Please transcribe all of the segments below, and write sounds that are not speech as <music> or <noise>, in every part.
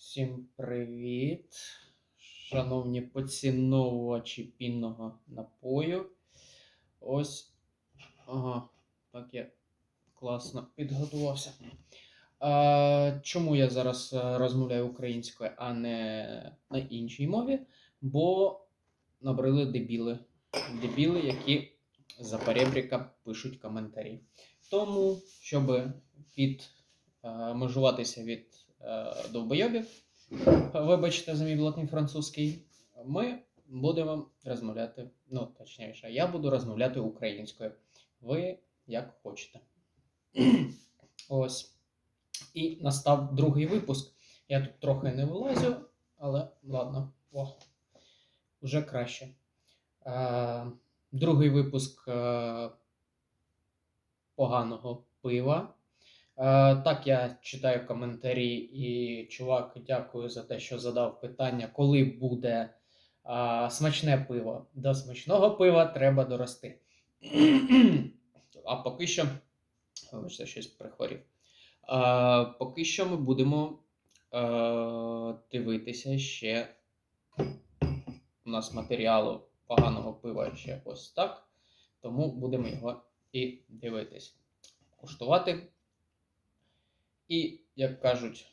Всім привіт, шановні поціновувачі пінного напою. Ось. Ага, так я класно підготувався. А, чому я зараз е, розмовляю українською, а не на іншій мові? Бо набрили дебіли. Дебіли, які за перебріка пишуть коментарі. Тому, щоб від, е, від довбойобів, вибачте за мій блатний французький, ми будемо розмовляти, ну, точніше, я буду розмовляти українською. Ви як хочете. <clears throat> Ось. І настав другий випуск. Я тут трохи не вилазю, але ладно, о, вже краще. Е, другий випуск е, поганого пива. Е, так, я читаю коментарі, і чувак, дякую за те, що задав питання, коли буде е, смачне пиво. До смачного пива треба дорости. а поки що. Вибачте, щось прихворів. А, поки що ми будемо е, дивитися ще. У нас матеріалу поганого пива ще ось так. Тому будемо його і дивитись. Куштувати. І, як кажуть,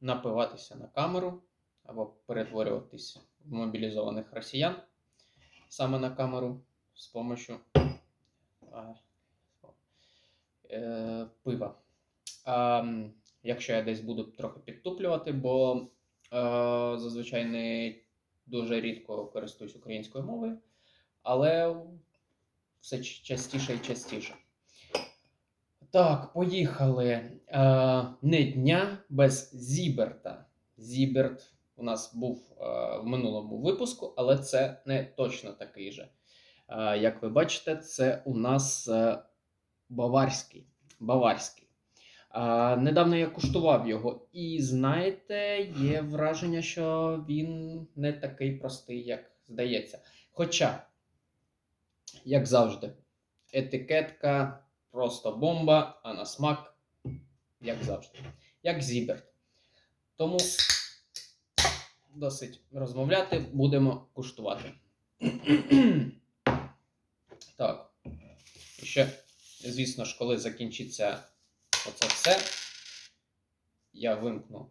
напиватися на камеру або перетворюватися в мобілізованих росіян саме на камеру з помощью а, е, пива. А, якщо я десь буду трохи підтуплювати, бо е, зазвичай не дуже рідко користуюсь українською мовою, але все частіше і частіше. Так, поїхали. Е, не дня без Зіберта. Зіберт у нас був е, в минулому випуску, але це не точно такий же. Е, як ви бачите, це у нас баварський. баварський. Недавно я куштував його, і знаєте, є враження, що він не такий простий, як здається. Хоча, як завжди, етикетка просто бомба, а на смак, як завжди, як зіберт. Тому досить розмовляти, будемо куштувати. <clears throat> так. І ще, звісно ж, коли закінчиться оце все, я вимкну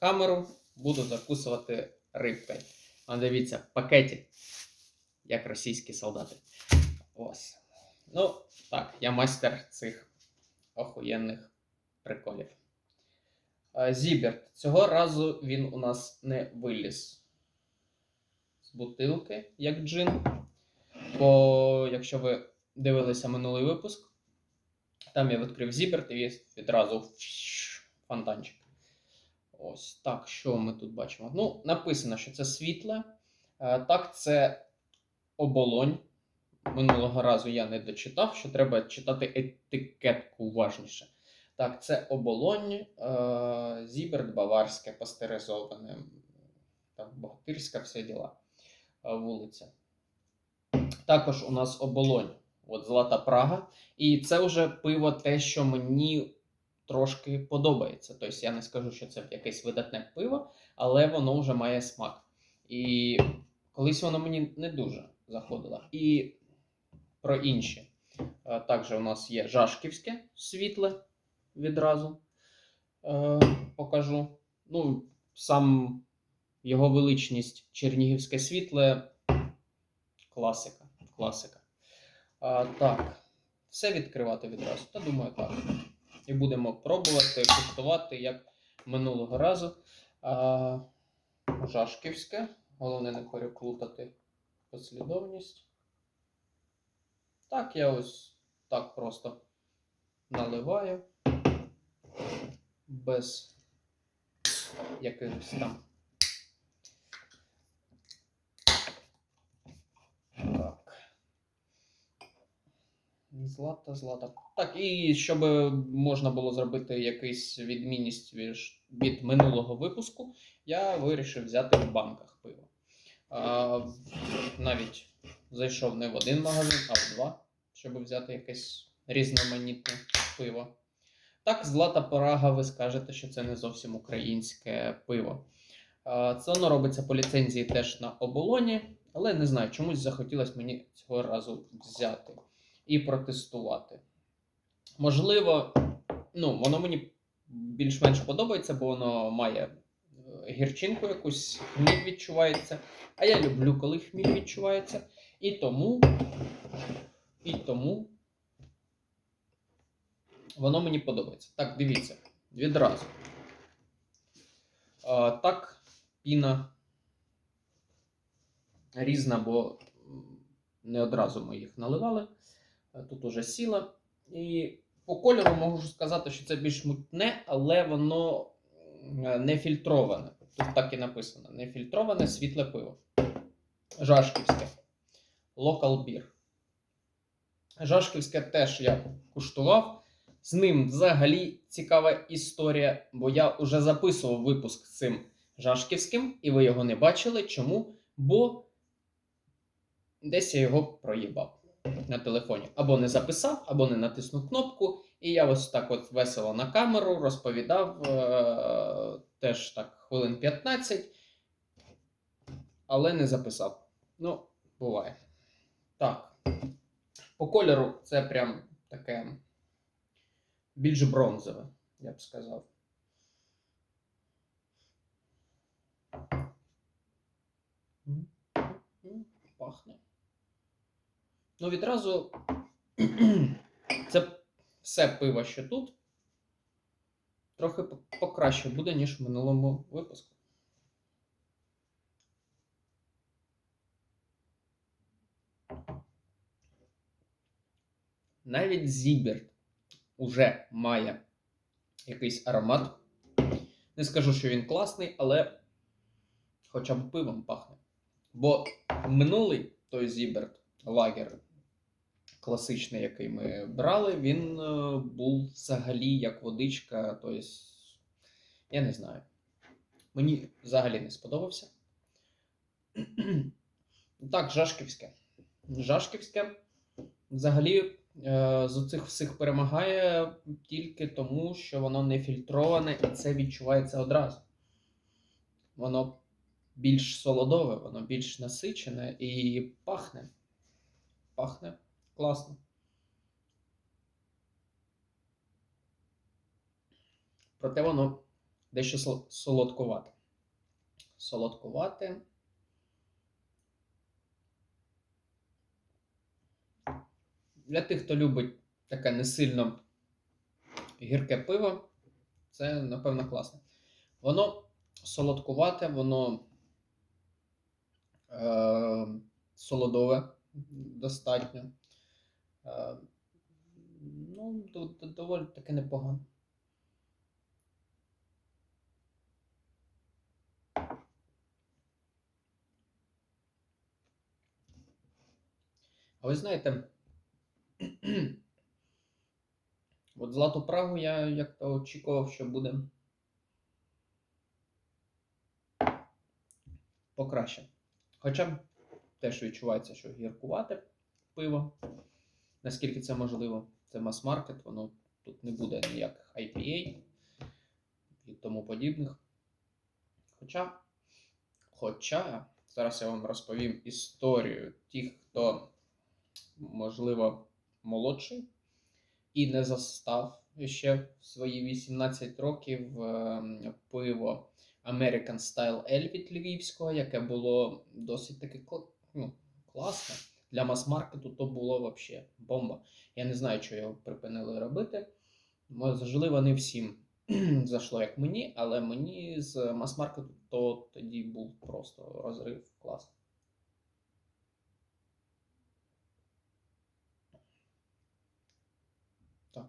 камеру, буду закусувати рибкою. А дивіться, пакеті, як російські солдати. Ось. Ну, так, я майстер цих охуєнних приколів. Е, Зіберт. Цього разу він у нас не виліз з бутилки, як джин. Бо, якщо ви дивилися минулий випуск, там я відкрив Зіберт і відразу фонтанчик. Ось так, що ми тут бачимо? Ну, написано, що це світле. Е, Так, це оболонь. Минулого разу я не дочитав, що треба читати етикетку уважніше. Так, це оболонь, е, Зіберт Баварське, пастеризоване, там Богатирська, все діла. е, Вулиця. Також у нас оболонь. От Злата Прага. І це вже пиво те, що мені трошки подобається. Тобто я не скажу, що це якесь видатне пиво, але воно вже має смак. І колись воно мені не дуже заходило. І про інші. Е, Також у нас є Жашківське світле відразу е, покажу. Ну, сам його величність Чернігівське світле класика. класика. Так, все відкривати відразу. Та думаю, так. І будемо пробувати, куштувати, як минулого разу. Жашківське. Головне не переплутати послідовність. Так, я ось так просто наливаю. Без якихось там. Так. Злата, злата. Так, і щоб можна було зробити якусь відмінність від, від минулого випуску, я вирішив взяти в банках пиво. А, навіть зайшов не в один магазин, а в два, щоб взяти якесь різноманітне пиво. Так, Злата Порага, ви скажете, що це не зовсім українське пиво. Е, Це воно робиться по ліцензії теж на оболоні, але не знаю, чомусь захотілося мені цього разу взяти і протестувати. Можливо, ну, воно мені більш-менш подобається, бо воно має е, гірчинку якусь, хміль відчувається. А я люблю, коли хміль відчувається. І тому, і тому воно мені подобається. Так, дивіться, відразу. А, так, піна різна, бо не одразу ми їх наливали. Тут уже сіла. І по кольору можу сказати, що це більш мутне, але воно не фільтроване. Тут так і написано: не фільтроване світле пиво. Жашківське. Local Beer. Жашківське теж я куштував. З ним взагалі цікава історія, бо я вже записував випуск з цим Жашківським, і ви його не бачили. Чому? Бо десь я його проїбав на телефоні. Або не записав, або не натиснув кнопку. І я ось так от весело на камеру розповідав е- теж так хвилин 15, але не записав. Ну, буває. Так. По кольору це прям таке більш бронзове, я б сказав. Пахне. Ну, відразу <clears throat> це все пиво, що тут, трохи покраще буде, ніж в минулому випуску. Навіть Зіберт уже має якийсь аромат. Не скажу, що він класний, але хоча б пивом пахне. Бо минулий той Зіберт лагер класичний, який ми брали, він е, був взагалі як водичка. Тобто, я не знаю. Мені взагалі не сподобався. <clears throat> Так, Жашківське. Жашківське взагалі з цих всіх перемагає тільки тому, що воно не фільтроване і це відчувається одразу. Воно більш солодове, воно більш насичене і пахне. Пахне класно. Проте воно дещо сол- солодкувате. Солодкувате. Для тих, хто любить таке не сильно гірке пиво, це, напевно, класно. Воно солодкувате, воно е, солодове достатньо. Е, ну, до- до- доволі таки непогано. А ви знаєте, от Злату Прагу я як-то очікував, що буде покраще. Хоча теж відчувається, що гіркувате пиво, наскільки це можливо. Це мас-маркет, воно тут не буде ніяких IPA і тому подібних. Хоча, хоча, зараз я вам розповім історію тих, хто, можливо, молодший і не застав ще свої 18 років е, пиво American Style Ale від Львівського, яке було досить таки ну, класне. Для мас-маркету то було взагалі бомба. Я не знаю, що його припинили робити. Можливо, не всім <clears throat> зайшло як мені, але мені з мас-маркету то тоді був просто розрив клас. Так.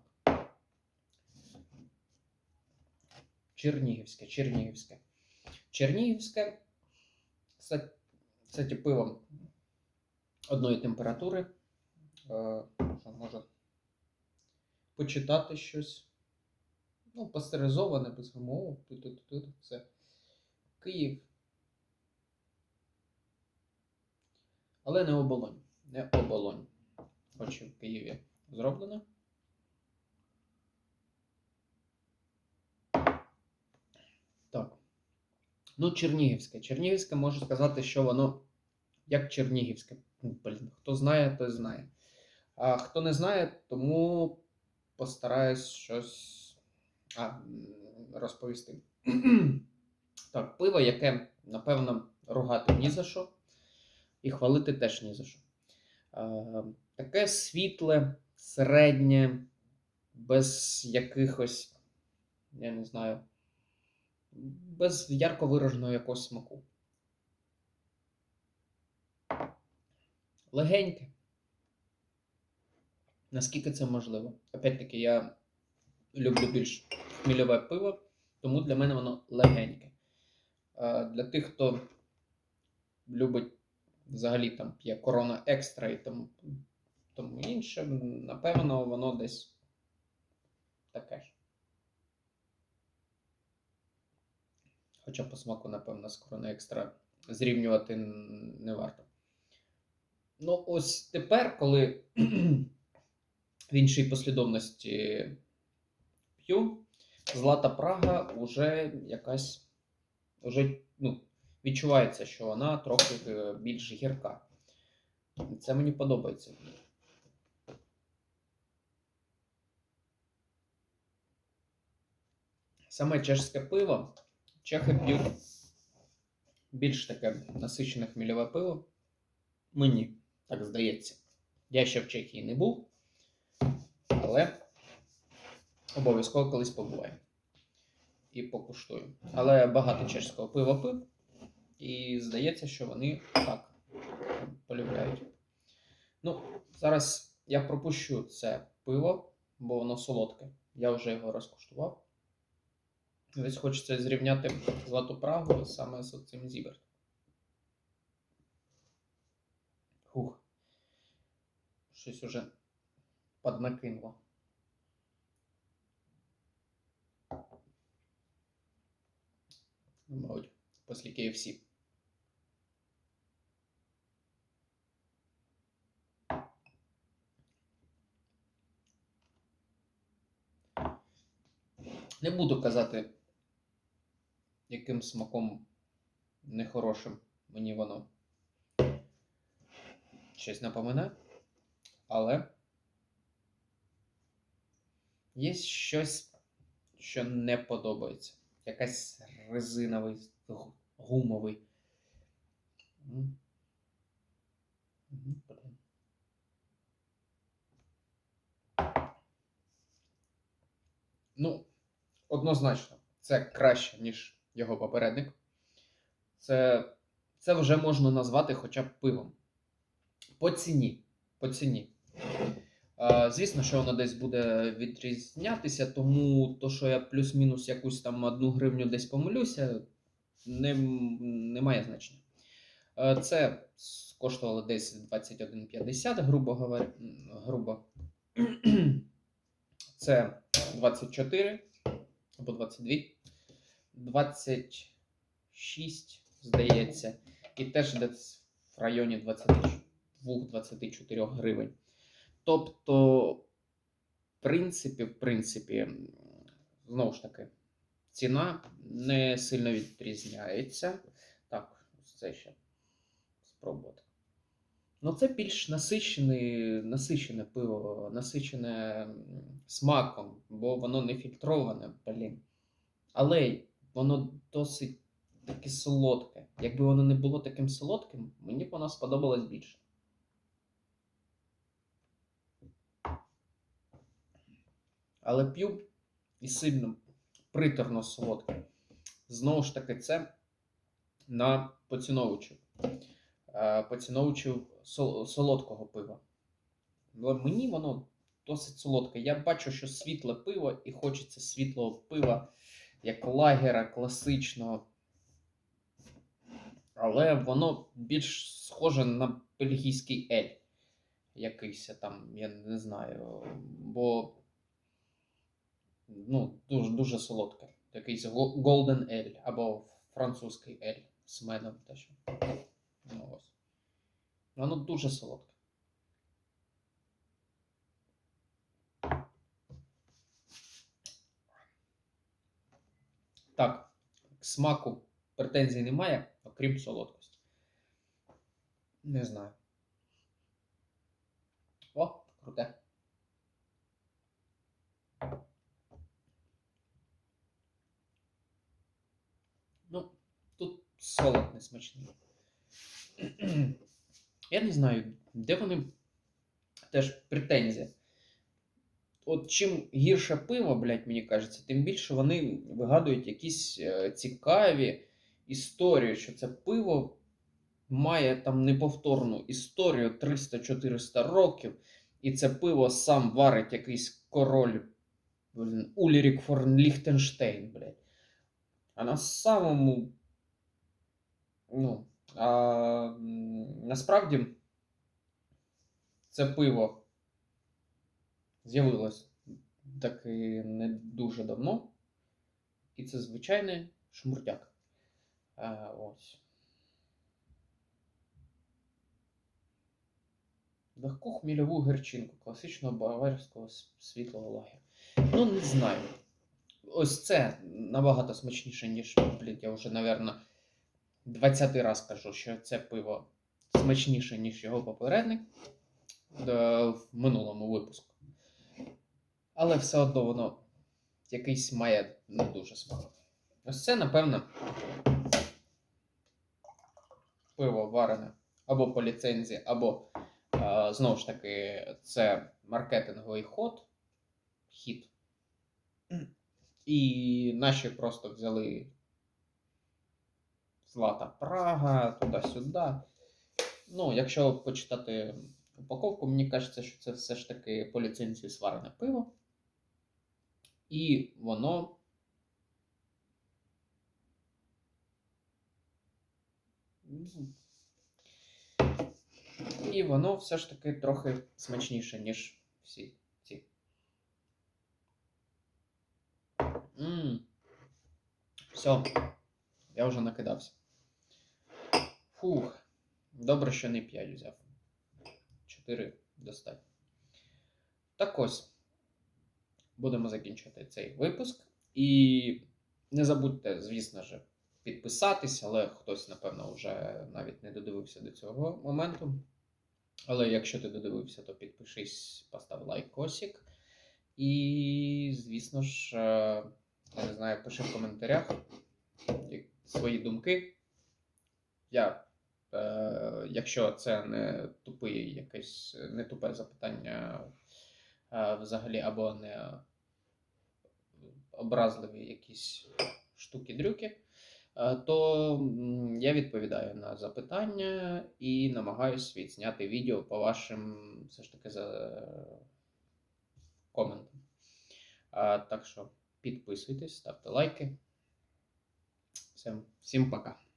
Чернігівське, Чернігівське. Чернігівське, кстати, кстати, пиво одної температури. Е, що почитати щось. Ну, пастеризоване, без ГМО, все. Київ. Але не оболонь. Не оболонь. Хоч в Києві зроблено. Ну, Чернігівське. Чернігівське можу сказати, що воно як Чернігівське. Ну, Блін, хто знає, той знає. А хто не знає, тому постараюсь щось а, розповісти. <clears throat> так, пиво, яке, напевно, ругати ні за що, і хвалити теж ні за що. Е, таке світле, середнє, без якихось, я не знаю, без ярко вираженого якогось смаку. Легеньке. Наскільки це можливо? Опять-таки, я люблю більш хмільове пиво, тому для мене воно легеньке. Для тих, хто любить взагалі там п'є корона екстра і тому, тому інше, напевно, воно десь таке ж. Хоча по смаку, напевно, з корона екстра зрівнювати не варто. Ну, ось тепер, коли в іншій послідовності п'ю, Злата Прага вже якась вже, ну, відчувається, що вона трохи е, більш гірка. Це мені подобається. Саме чешське пиво. Чехи п'ють більш таке насичене хмільове пиво. Мені так здається. Я ще в Чехії не був, але обов'язково колись побуваю і покуштую. Але багато чешського пива пив, і здається, що вони так полюбляють. Ну, зараз я пропущу це пиво, бо воно солодке. Я вже його розкуштував. Десь хочеться зрівняти Злату Прагу саме з цим Зібертом. Хух. Щось уже поднакинуло. Ну, Мабуть, після KFC. Не буду казати, яким смаком нехорошим мені воно щось напоминає. Але є щось, що не подобається. Якась резиновий, гумовий. Ну, однозначно, це краще, ніж його попередник. Це, це вже можна назвати хоча б пивом. По ціні. По ціні. А, звісно, що воно десь буде відрізнятися, тому то, що я плюс-мінус якусь там одну гривню десь помилюся, не, не має значення. Е, Це коштувало десь 21,50, грубо говоря. Грубо. Це 24 або 22. 26, здається, і теж десь в районі 22-24 гривень. Тобто, в принципі, в принципі, знову ж таки, ціна не сильно відрізняється. Так, це ще спробувати. Ну, це більш насичене, насичене пиво, насичене смаком, бо воно не фільтроване, блін. Але воно досить таке солодке. Якби воно не було таким солодким, мені б воно сподобалось більше. Але п'ю і сильно приторно солодке. Знову ж таки, це на поціновувачів. Е, Поціновувачів солодкого пива. Але мені воно досить солодке. Я бачу, що світле пиво і хочеться світлого пива, як лагера класичного. Але воно більш схоже на бельгійський ель. Якийсь там, я не знаю. Бо ну, дуже, дуже солодке. Якийсь Golden Ale або французький ель з медом теж. Ну. Воно дуже солодке. Так, смаку претензій немає, окрім солодкості. Не знаю. О, круте. Ну, тут солод несмачний. <clears throat> Я не знаю, де вони теж претензія. От чим гірше пиво, блядь, мені кажеться, тим більше вони вигадують якісь е, цікаві історії, що це пиво має там неповторну історію 300-400 років, і це пиво сам варить якийсь король Улірік фон Ліхтенштейн, блядь. А на самому. Ну, а, насправді це пиво з'явилось таки не дуже давно. І це звичайний шмурдяк. А, ось. Легку хмільову гірчинку класичного баварського світлого лагеря. Ну, не знаю. Ось це набагато смачніше, ніж, блін, я вже, напевно, 20 раз кажу, що це пиво смачніше, ніж його попередник е, в минулому випуску. Але все одно воно якийсь має не дуже смак. Ось це, напевно, пиво варене або по ліцензії, або знову ж таки, це маркетинговий ход, хід. І наші просто взяли Злата Прага, туди-сюди. Ну, якщо почитати упаковку, мені кажеться, що це все ж таки по ліцензії сварене пиво. І воно. І воно все ж таки трохи смачніше, ніж всі ці. Мм. Все, я вже накидався. Фух. Добре, що не 5 взяв. 4 достатньо. Так ось. Будемо закінчувати цей випуск. І не забудьте, звісно ж, підписатись, але хтось, напевно, вже навіть не додивився до цього моменту. Але якщо ти додивився, то підпишись, постав лайкосик. І, звісно ж, е, я не знаю, пиши в коментарях свої думки. Я, е, якщо це не тупий якесь не тупе запитання взагалі, або не образливі якісь штуки-дрюки, е, то я відповідаю на запитання і намагаюсь відзняти відео по вашим все ж таки за коментам. Так що підписуйтесь, ставте лайки. Всім, всім пока.